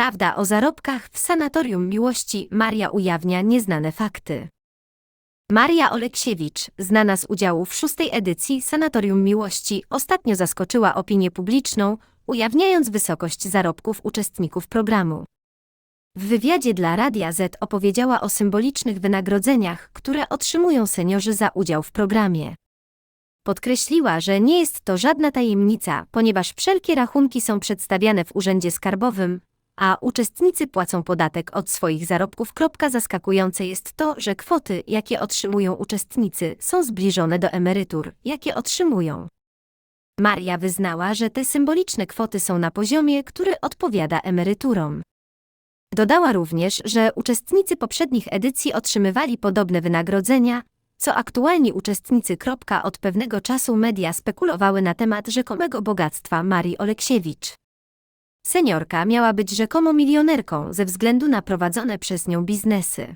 Prawda o zarobkach w Sanatorium Miłości Maria ujawnia nieznane fakty. Maria Oleksiewicz, znana z udziału w szóstej edycji Sanatorium Miłości, ostatnio zaskoczyła opinię publiczną, ujawniając wysokość zarobków uczestników programu. W wywiadzie dla Radia Z opowiedziała o symbolicznych wynagrodzeniach, które otrzymują seniorzy za udział w programie. Podkreśliła, że nie jest to żadna tajemnica, ponieważ wszelkie rachunki są przedstawiane w Urzędzie Skarbowym, a uczestnicy płacą podatek od swoich zarobków. Zaskakujące jest to, że kwoty, jakie otrzymują uczestnicy, są zbliżone do emerytur, jakie otrzymują. Maria wyznała, że te symboliczne kwoty są na poziomie, który odpowiada emeryturom. Dodała również, że uczestnicy poprzednich edycji otrzymywali podobne wynagrodzenia, co aktualni uczestnicy. Od pewnego czasu media spekulowały na temat rzekomego bogactwa Marii Oleksiewicz. Seniorka miała być rzekomo milionerką ze względu na prowadzone przez nią biznesy.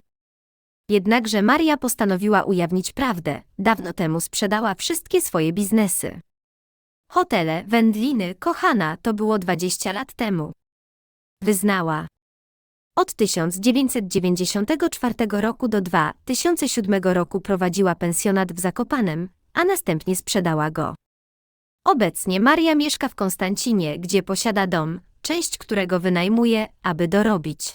Jednakże Maria postanowiła ujawnić prawdę, dawno temu sprzedała wszystkie swoje biznesy. Hotele, wędliny, kochana, to było 20 lat temu. Wyznała. Od 1994 roku do 2007 roku prowadziła pensjonat w Zakopanem, a następnie sprzedała go. Obecnie Maria mieszka w Konstancinie, gdzie posiada dom, część którego wynajmuje, aby dorobić.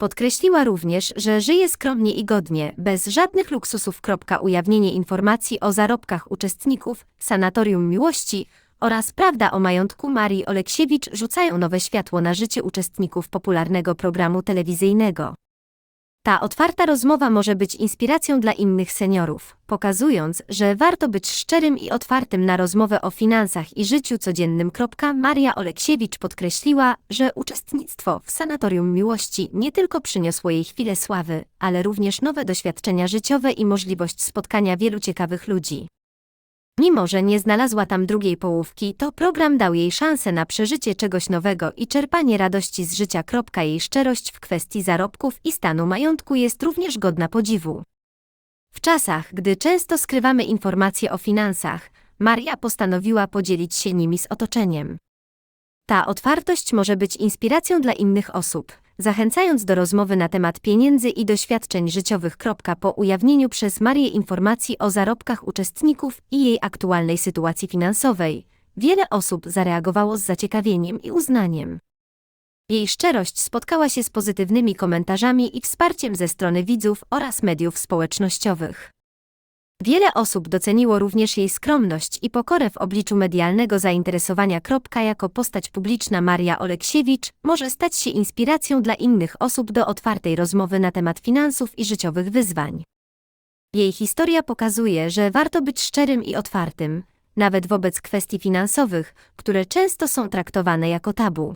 Podkreśliła również, że żyje skromnie i godnie, bez żadnych luksusów. Ujawnienie informacji o zarobkach uczestników Sanatorium Miłości oraz prawda o majątku Marii Oleksiewicz rzucają nowe światło na życie uczestników popularnego programu telewizyjnego. Ta otwarta rozmowa może być inspiracją dla innych seniorów, pokazując, że warto być szczerym i otwartym na rozmowę o finansach i życiu codziennym. Maria Oleksiewicz podkreśliła, że uczestnictwo w Sanatorium Miłości nie tylko przyniosło jej chwilę sławy, ale również nowe doświadczenia życiowe i możliwość spotkania wielu ciekawych ludzi. Mimo, że nie znalazła tam drugiej połówki, to program dał jej szansę na przeżycie czegoś nowego i czerpanie radości z życia. Jej szczerość w kwestii zarobków i stanu majątku jest również godna podziwu. W czasach, gdy często skrywamy informacje o finansach, Maria postanowiła podzielić się nimi z otoczeniem. Ta otwartość może być inspiracją dla innych osób, zachęcając do rozmowy na temat pieniędzy i doświadczeń życiowych. Po ujawnieniu przez Marię informacji o zarobkach uczestników i jej aktualnej sytuacji finansowej, wiele osób zareagowało z zaciekawieniem i uznaniem. Jej szczerość spotkała się z pozytywnymi komentarzami i wsparciem ze strony widzów oraz mediów społecznościowych. Wiele osób doceniło również jej skromność i pokorę w obliczu medialnego zainteresowania. Jako postać publiczna Maria Oleksiewicz może stać się inspiracją dla innych osób do otwartej rozmowy na temat finansów i życiowych wyzwań. Jej historia pokazuje, że warto być szczerym i otwartym, nawet wobec kwestii finansowych, które często są traktowane jako tabu.